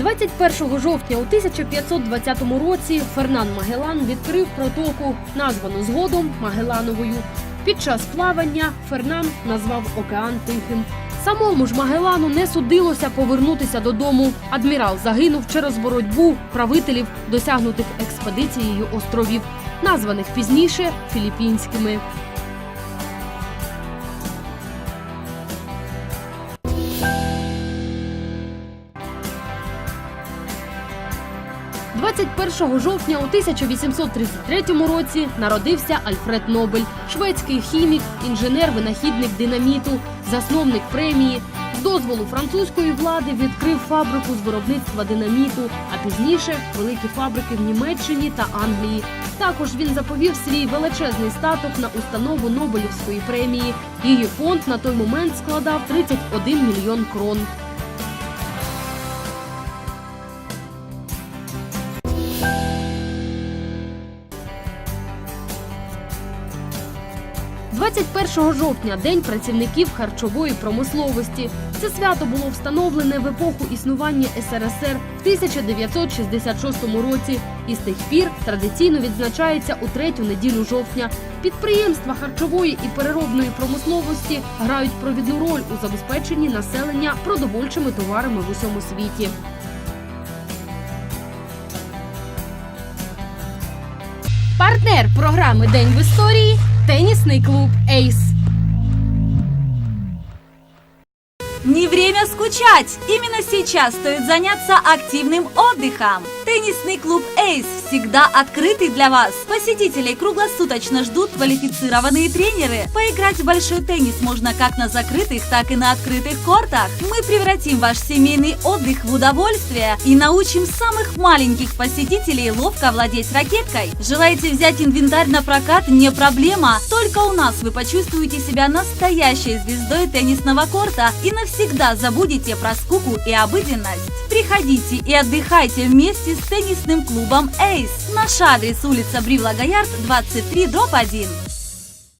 21 жовтня у 1520 році Фернан Магелан відкрив протоку, названу згодом Магелановою. Під час плавання Фернан назвав океан Тихим. Самому ж Магелану не судилося повернутися додому. Адмірал загинув через боротьбу правителів, досягнутих експедицією островів, названих пізніше філіппінськими. – 21 жовтня у 1833 році народився Альфред Нобель, шведський хімік, інженер-винахідник динаміту, засновник премії. З дозволу французької влади відкрив фабрику з виробництва динаміту, а пізніше великі фабрики в Німеччині та Англії. Також він заповів свій величезний статок на установу Нобелівської премії. Її фонд на той момент складав 31 мільйон крон. – 21 жовтня День працівників харчової промисловості. Це свято було встановлене в епоху існування СРСР в 1966 році і з тих пір традиційно відзначається у третю неділю жовтня. Підприємства харчової і переробної промисловості грають провідну роль у забезпеченні населення продовольчими товарами в усьому світі. Партнер програми День в історії тенісний клуб «Эйс». Не время скучать! Именно сейчас стоит заняться активным отдыхом. Теннисный клуб «Эйс» всегда открытый для вас. Посетителей круглосуточно ждут квалифицированные тренеры. Поиграть в большой теннис можно как на закрытых, так и на открытых кортах. Мы превратим ваш семейный отдых в удовольствие и научим самых маленьких посетителей ловко владеть ракеткой. Желаете взять инвентарь на прокат? Не проблема. Только у нас вы почувствуете себя настоящей звездой теннисного корта и навсегда забудете про скуку и обыденность. Приходите и отдыхайте вместе с теннисным клубом «Эйс». Наш адрес улица Бривла Гаярд, 23, дробь 1.